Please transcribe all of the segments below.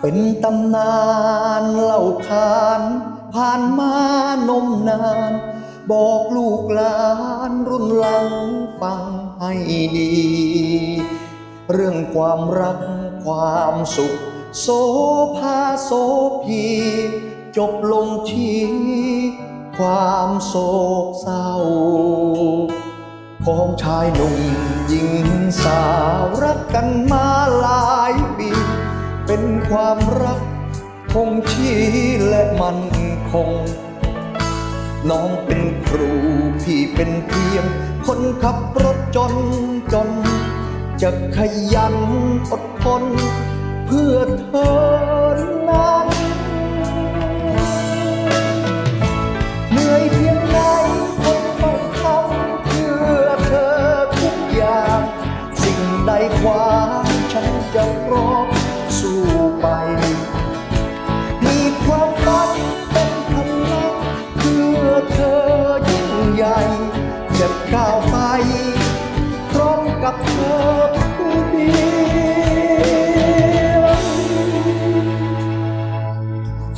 เป็นตำนานเล่าขาน ผ่านมานมนาน บอกลูกหลานรุ่นหลังฟังให้ดี เรื่องความรักความสุข โสภาโสพี จบลงที่ความโศกเศร้า ของชายหนุ่มหญิงสาวรักกันมา ความรักคงชี้และมันคง น้องเป็นครูพี่เป็นเพียง คนขับรถจนจน จะขยันอดทน เพื่อเธอนั้น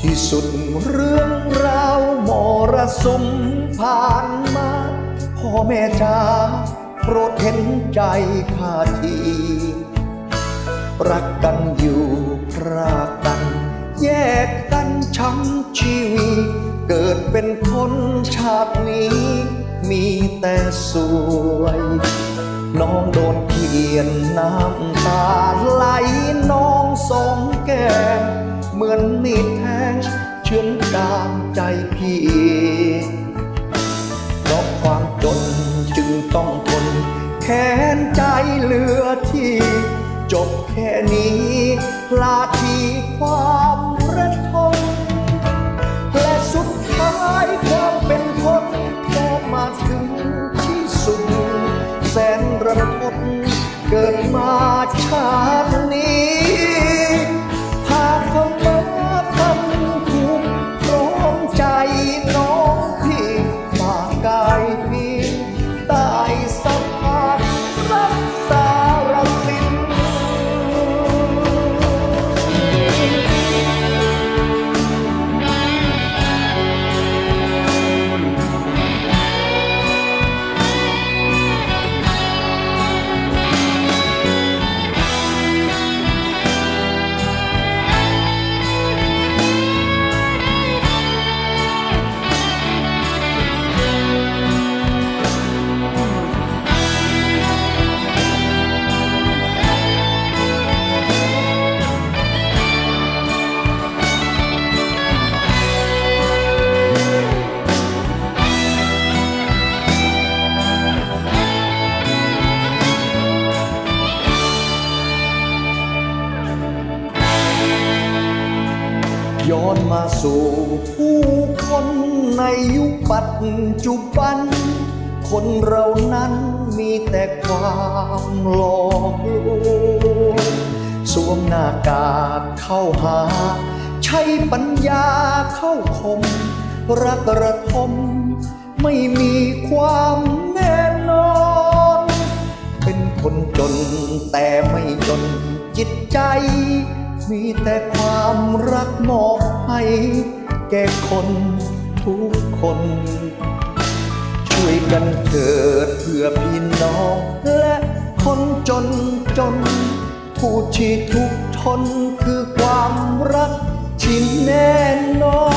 ที่สุดเรื่องราวมรสุมผ่านมา พ่อแม่จ๋าโปรดเห็นใจข้าที รักกันอยู่พรากกัน แยกกันช้ำชีวีเกิดเป็นคนชาตินี้ มีแต่สวย น้องโดนเขียนน้ำตาไหลน้องสองแก้ม เหมือนมีดแทงเชื่อนดามใจพี่เพราะความจนจึงต้องทน แค้นใจเหลือที่ จบแค่นี้ลาทีความรัก มาสู่ผู้คนในยุคปัจจุบัน คนเรานั้นมีแต่ความหลอกลวงสวมหน้ากากเข้าหา ใช้ปัญญาเข้าคม รักระทม ไม่มีความแน่นอน เป็นคนจนแต่ไม่จนจิตใจมีแต่ความรักมอบ ให้แก่คนทุกคน ช่วยกันเถิดเพื่อพี่น้อง และคนจนจน ผู้ที่ทุกทนคือความรักที่แน่นอน